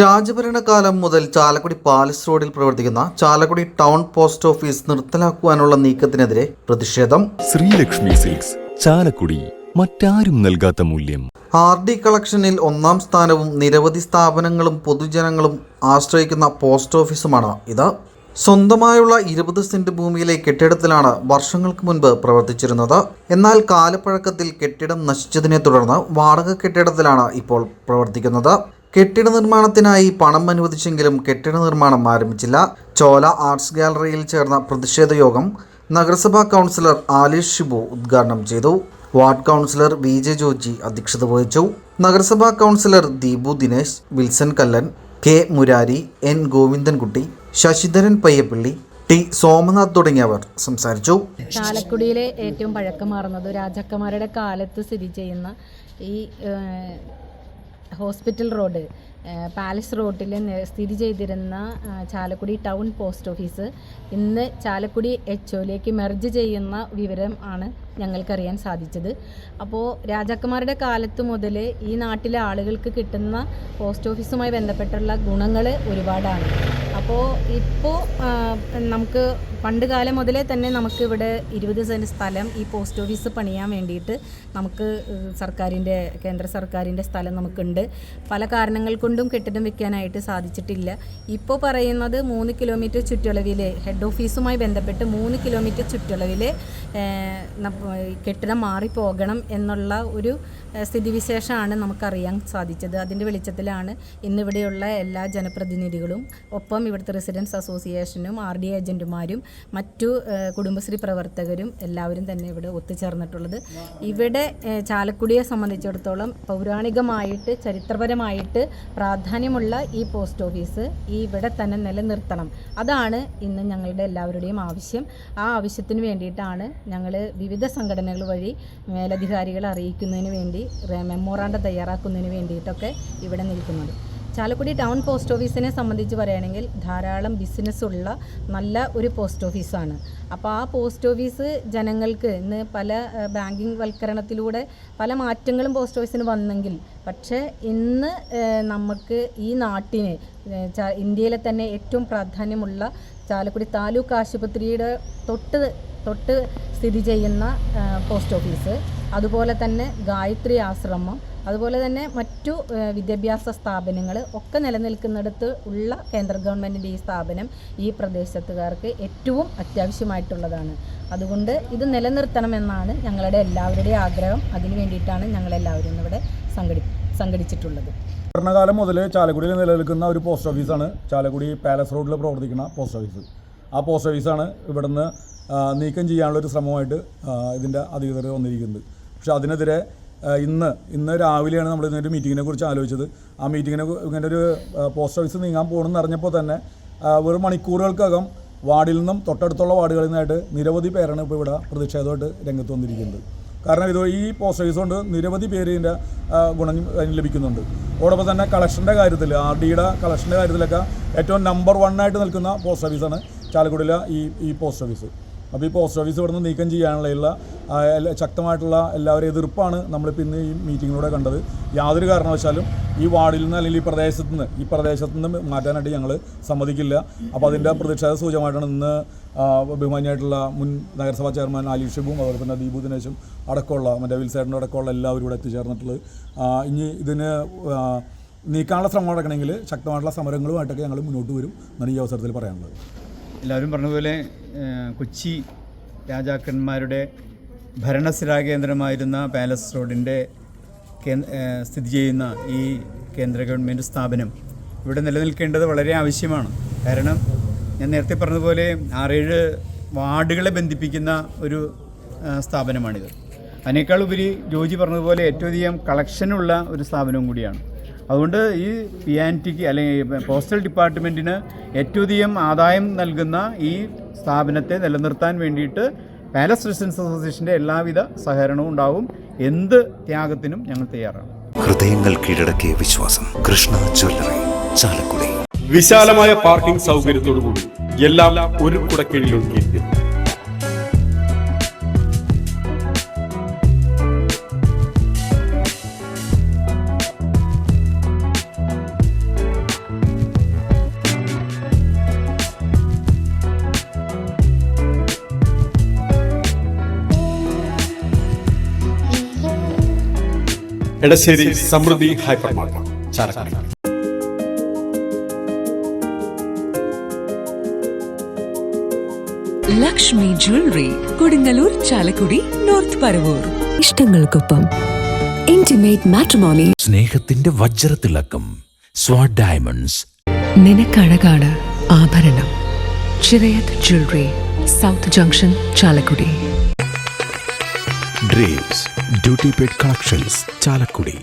രാജഭരണകാലം മുതൽ ചാലക്കുടി പാലസ് റോഡിൽ പ്രവർത്തിക്കുന്ന ചാലക്കുടി ടൗൺ പോസ്റ്റ് ഓഫീസ് നിർത്തലാക്കുവാനുള്ള നീക്കത്തിനെതിരെ പ്രതിഷേധം. ശ്രീലക്ഷ്മി സിൽക്സ് ചാലക്കുടി മറ്റാരും നൽകാത്ത മൂല്യം. ആർ ഡി കളക്ഷനിൽ ഒന്നാം സ്ഥാനവും നിരവധി സ്ഥാപനങ്ങളും പൊതുജനങ്ങളും ആശ്രയിക്കുന്ന പോസ്റ്റ് ഓഫീസുമാണ് ഇത്. സ്വന്തമായുള്ള ഇരുപത് സെന്റ് ഭൂമിയിലെ കെട്ടിടത്തിലാണ് വർഷങ്ങൾക്ക് മുൻപ് പ്രവർത്തിച്ചിരുന്നത്. എന്നാൽ കാലപ്പഴക്കത്തിൽ കെട്ടിടം നശിച്ചതിനെ തുടർന്ന് വാടക കെട്ടിടത്തിലാണ് ഇപ്പോൾ പ്രവർത്തിക്കുന്നത്. കെട്ടിട നിർമ്മാണത്തിനായി പണം അനുവദിച്ചെങ്കിലും കെട്ടിട നിർമ്മാണം ആരംഭിച്ചില്ല. ചോല ആർട്സ് ഗാലറിയിൽ ചേർന്ന പ്രതിഷേധ യോഗം നഗരസഭാ കൗൺസിലർ ആലിഷ് ഷിബു ഉദ്ഘാടനം ചെയ്തു. Ward councillor V J Joji അധ്യക്ഷത വഹിച്ചു. നഗരസഭാ councillor Deepu Dinesh Wilson Kallan K Murari N Govindankutty Sasidharan Payyappilly T Somanath തുടങ്ങിയവർ സംസാരിച്ചു. ചാലക്കുടിയിലെ ഏറ്റവും പഴക്കമാർന്നത് രാജാക്കന്മാരുടെ കാലത്ത് സ്ഥിതി ചെയ്യുന്ന ഈ ഹോസ്പിറ്റൽ റോഡ്. പാലസ് റോഡിൽ സ്ഥിതി ചെയ്തിരുന്ന ചാലക്കുടി ടൗൺ പോസ്റ്റ് ഓഫീസ്. ഇന്ന് ചാലക്കുടി എച്ച് ഒയിലേക്ക് മെർജ് ചെയ്യുന്ന വിവരം ആണ് ഞങ്ങൾക്കറിയാൻ സാധിച്ചത്. അപ്പോൾ രാജാക്കന്മാരുടെ കാലത്ത് മുതൽ ഈ നാട്ടിലെ ആളുകൾക്ക് കിട്ടുന്ന പോസ്റ്റ് ഓഫീസുമായി ബന്ധപ്പെട്ടുള്ള ഗുണങ്ങൾ ഒരുപാടാണ്. അപ്പോൾ ഇപ്പോൾ നമുക്ക് പണ്ട് കാലം മുതലേ തന്നെ നമുക്ക് ഇവിടെ ഇരുപത് സെന്റ് സ്ഥലം ഈ പോസ്റ്റ് ഓഫീസ് പണിയാൻ വേണ്ടിയിട്ട് നമുക്ക് സർക്കാരിന്റെ കേന്ദ്ര സർക്കാരിന്റെ സ്ഥലം നമുക്കുണ്ട്. പല കാരണങ്ങൾ കൊണ്ടും കെട്ടിടം വെക്കാനായിട്ട് സാധിച്ചിട്ടില്ല. ഇപ്പോൾ പറയുന്നത് മൂന്ന് കിലോമീറ്റർ ചുറ്റളവിൽ ഹെഡ് ഓഫീസുമായി ബന്ധപ്പെട്ട് മൂന്ന് കിലോമീറ്റർ ന- കെട്ടിടം മാറിപ്പോകണം എന്നുള്ള ഒരു സ്ഥിതിവിശേഷമാണ് നമുക്കറിയാൻ സാധിച്ചത്. അതിന്റെ വെളിച്ചത്തിലാണ് ഇന്നിവിടെയുള്ള എല്ലാ ജനപ്രതിനിധികളും ഒപ്പം ഇവിടുത്തെ റെസിഡൻസ് അസോസിയേഷനും ആർ ഡി ഏജന്റുമാരും മറ്റു കുടുംബശ്രീ പ്രവർത്തകരും എല്ലാവരും തന്നെ ഇവിടെ ഒത്തുചേർന്നിട്ടുള്ളത്. ഇവിടെ ചാലക്കുടിയെ സംബന്ധിച്ചിടത്തോളം പൗരാണികമായിട്ട് ചരിത്രപരമായിട്ട് പ്രാധാന്യമുള്ള ഈ പോസ്റ്റ് ഓഫീസ് ഈ ഇവിടെ തന്നെ നിലനിർത്തണം. അതാണ് ഇന്ന് ഞങ്ങളുടെ എല്ലാവരുടെയും ആവശ്യം. ആ ആവശ്യത്തിന് വേണ്ടിയിട്ടാണ് ഞങ്ങൾ വിവിധ സംഘടനകൾ വഴി മേലധികാരികളെ അറിയിക്കുന്നതിന് വേണ്ടി മെമ്മോറാണ്ടം തയ്യാറാക്കുന്നതിന് വേണ്ടിയിട്ടൊക്കെ ഇവിടെ നിൽക്കുന്നത്. ചാലക്കുടി ടൗൺ പോസ്റ്റ് ഓഫീസിനെ സംബന്ധിച്ച് പറയുകയാണെങ്കിൽ ധാരാളം ബിസിനസ്സുള്ള നല്ല ഒരു പോസ്റ്റ് ഓഫീസാണ്. അപ്പോൾ ആ പോസ്റ്റ് ഓഫീസ് ജനങ്ങൾക്ക് ഇന്ന് പല ബാങ്കിങ് വൽക്കരണത്തിലൂടെ പല മാറ്റങ്ങളും പോസ്റ്റ് ഓഫീസിന് വന്നെങ്കിൽ പക്ഷേ ഇന്ന് നമുക്ക് ഈ നാട്ടിന് ഇന്ത്യയിലെ തന്നെ ഏറ്റവും പ്രാധാന്യമുള്ള ചാലക്കുടി താലൂക്ക് ആശുപത്രിയുടെ തൊട്ട് തൊട്ട് സ്ഥിതി ചെയ്യുന്ന പോസ്റ്റ് ഓഫീസ്. അതുപോലെ തന്നെ ഗായത്രി ആശ്രമം. അതുപോലെ തന്നെ മറ്റു വിദ്യാഭ്യാസ സ്ഥാപനങ്ങൾ ഒക്കെ നിലനിൽക്കുന്നിടത്ത് ഉള്ള കേന്ദ്ര ഗവൺമെന്റിന്റെ ഈ സ്ഥാപനം ഈ പ്രദേശത്തുകാർക്ക് ഏറ്റവും അത്യാവശ്യമായിട്ടുള്ളതാണ്. അതുകൊണ്ട് ഇത് നിലനിർത്തണമെന്നാണ് ഞങ്ങളുടെ എല്ലാവരുടെയും ആഗ്രഹം. അതിനു വേണ്ടിയിട്ടാണ് ഞങ്ങളെല്ലാവരും ഇവിടെ സംഘടി സംഘടിച്ചിട്ടുള്ളത്. ഭരണകാലം മുതൽ ചാലക്കുടിയിൽ നിലനിൽക്കുന്ന ഒരു പോസ്റ്റ് ഓഫീസാണ് ചാലക്കുടി പാലസ് റോഡിൽ പ്രവർത്തിക്കുന്ന പോസ്റ്റ് ഓഫീസ്. ആ പോസ്റ്റ് ഓഫീസാണ് ഇവിടുന്ന് നീക്കം ചെയ്യാനുള്ള ഒരു ശ്രമമായിട്ട് ഇതിന്റെ അധികൃതർ വന്നിരിക്കുന്നത്. പക്ഷെ അതിനെതിരെ ഇന്ന് ഇന്ന് രാവിലെയാണ് നമ്മൾ ഇതിനൊരു മീറ്റിങ്ങിനെ കുറിച്ച് ആലോചിച്ചത്. ആ മീറ്റിങ്ങിനെ ഇങ്ങനെ ഒരു പോസ്റ്റ് ഓഫീസ് നീങ്ങാൻ പോകണമെന്ന് അറിഞ്ഞപ്പോൾ തന്നെ വെറും മണിക്കൂറുകൾക്കകം വാർഡിൽ നിന്നും തൊട്ടടുത്തുള്ള വാർഡുകളിൽ നിന്നായിട്ട് നിരവധി പേരാണ് ഇപ്പോൾ ഇവിടെ പ്രതിഷേധമായിട്ട് രംഗത്ത് വന്നിരിക്കുന്നത്. കാരണം ഇത് ഈ പോസ്റ്റ് ഓഫീസ് കൊണ്ട് നിരവധി പേര് ഇതിന്റെ ഗുണം ലഭിക്കുന്നുണ്ട്. അതോടൊപ്പം തന്നെ കളക്ഷന്റെ കാര്യത്തിൽ ആർ ഡിയുടെ കളക്ഷന്റെ കാര്യത്തിലൊക്കെ ഏറ്റവും നമ്പർ വൺ ആയിട്ട് നിൽക്കുന്ന പോസ്റ്റ് ഓഫീസാണ് ചാലക്കുടിയിലെ ഈ ഈ പോസ്റ്റ് ഓഫീസ് അപ്പോൾ ഈ പോസ്റ്റ് ഓഫീസ് ഇവിടുന്ന് നീക്കം ചെയ്യാനുള്ള ശക്തമായിട്ടുള്ള എല്ലാവരും എതിർപ്പാണ് നമ്മളിപ്പോൾ ഇന്ന് ഈ മീറ്റിങ്ങിലൂടെ കണ്ടത്. യാതൊരു കാരണവശാലും ഈ വാർഡിൽ നിന്ന് അല്ലെങ്കിൽ ഈ പ്രദേശത്ത് നിന്ന് ഈ പ്രദേശത്ത് നിന്ന് മാറ്റാനായിട്ട് ഞങ്ങൾ സമ്മതിക്കില്ല. അപ്പോൾ അതിന്റെ പ്രതിഷേധ സൂചകമായിട്ടാണ് ഇന്ന് ബഹുമാനിയായിട്ടുള്ള മുൻ നഗരസഭാ ചെയർമാൻ അലി ഷിബും അതുപോലെ തന്നെ ദീപു ദിനേശും അടക്കമുള്ള മറ്റേ വിൽസേട്ടന്റെ അടക്കമുള്ള എല്ലാവരും ഇവിടെ എത്തിച്ചേർന്നിട്ടുള്ളത്. ഇനി ഇതിന് നീക്കാനുള്ള ശ്രമം നടക്കണമെങ്കിൽ ശക്തമായിട്ടുള്ള സമരങ്ങളുമായിട്ടൊക്കെ ഞങ്ങൾ മുന്നോട്ട് വരും എന്നാണ് ഈ അവസരത്തിൽ പറയാനുള്ളത്. എല്ലാവരും പറഞ്ഞതുപോലെ കൊച്ചി രാജാക്കന്മാരുടെ ഭരണസ്ഥിരാ കേന്ദ്രമായിരുന്ന പാലസ് റോഡിന്റെ സ്ഥിതി ചെയ്യുന്ന ഈ കേന്ദ്ര ഗവൺമെന്റ് സ്ഥാപനം ഇവിടെ നിലനിൽക്കേണ്ടത് വളരെ ആവശ്യമാണ്. കാരണം ഞാൻ നേരത്തെ പറഞ്ഞതുപോലെ ആറേഴ് വാർഡുകളെ ബന്ധിപ്പിക്കുന്ന ഒരു സ്ഥാപനമാണിത്. അതിനേക്കാൾ ഉപരി ജോജി പറഞ്ഞതുപോലെ ഏറ്റവും അധികം കളക്ഷനുള്ള ഒരു സ്ഥാപനവും കൂടിയാണ്. അതുകൊണ്ട് ഈ പി ആൻ ടിക്ക് അല്ലെങ്കിൽ പോസ്റ്റൽ ഡിപ്പാർട്ട്മെന്റിന് ഏറ്റവും അധികം ആദായം നൽകുന്ന ഈ സ്ഥാപനത്തെ നിലനിർത്താൻ വേണ്ടിയിട്ട് പാലസ് റെസിഡൻസ് അസോസിയേഷന്റെ എല്ലാവിധ സഹകരണവും ഉണ്ടാവും. എന്ത് ത്യാഗത്തിനും ഞങ്ങൾ തയ്യാറാണ്. ഹൃദയങ്ങൾ കീഴടക്കിയ വിശ്വാസം. കൃഷ്ണ ജ്വല്ലറി ചാലക്കുടി. വിശാലമായ പാർക്കിംഗ് സൗകര്യത്തോടുകൂടി എല്ലാം ഒരു കുടക്കീഴിലൊതുക്കിയിരിക്കുന്നു Edassery Samruddhi hypermarket Chalakudy. Lakshmi jewellery Kodungallur Chalakudy north Paravur. ഇഷ്ടങ്ങൾക്കൊപ്പം intimate matrimony സ്നേഹത്തിന്റെ വജ്രത്തിളക്കം സ്വാഡ് ഡയമണ്ട്സ് നിനക്കഴകാണ് ആഭരണം. Chirayath jewellery south junction Chalakudy. Dreams duty paid collections Chalakudy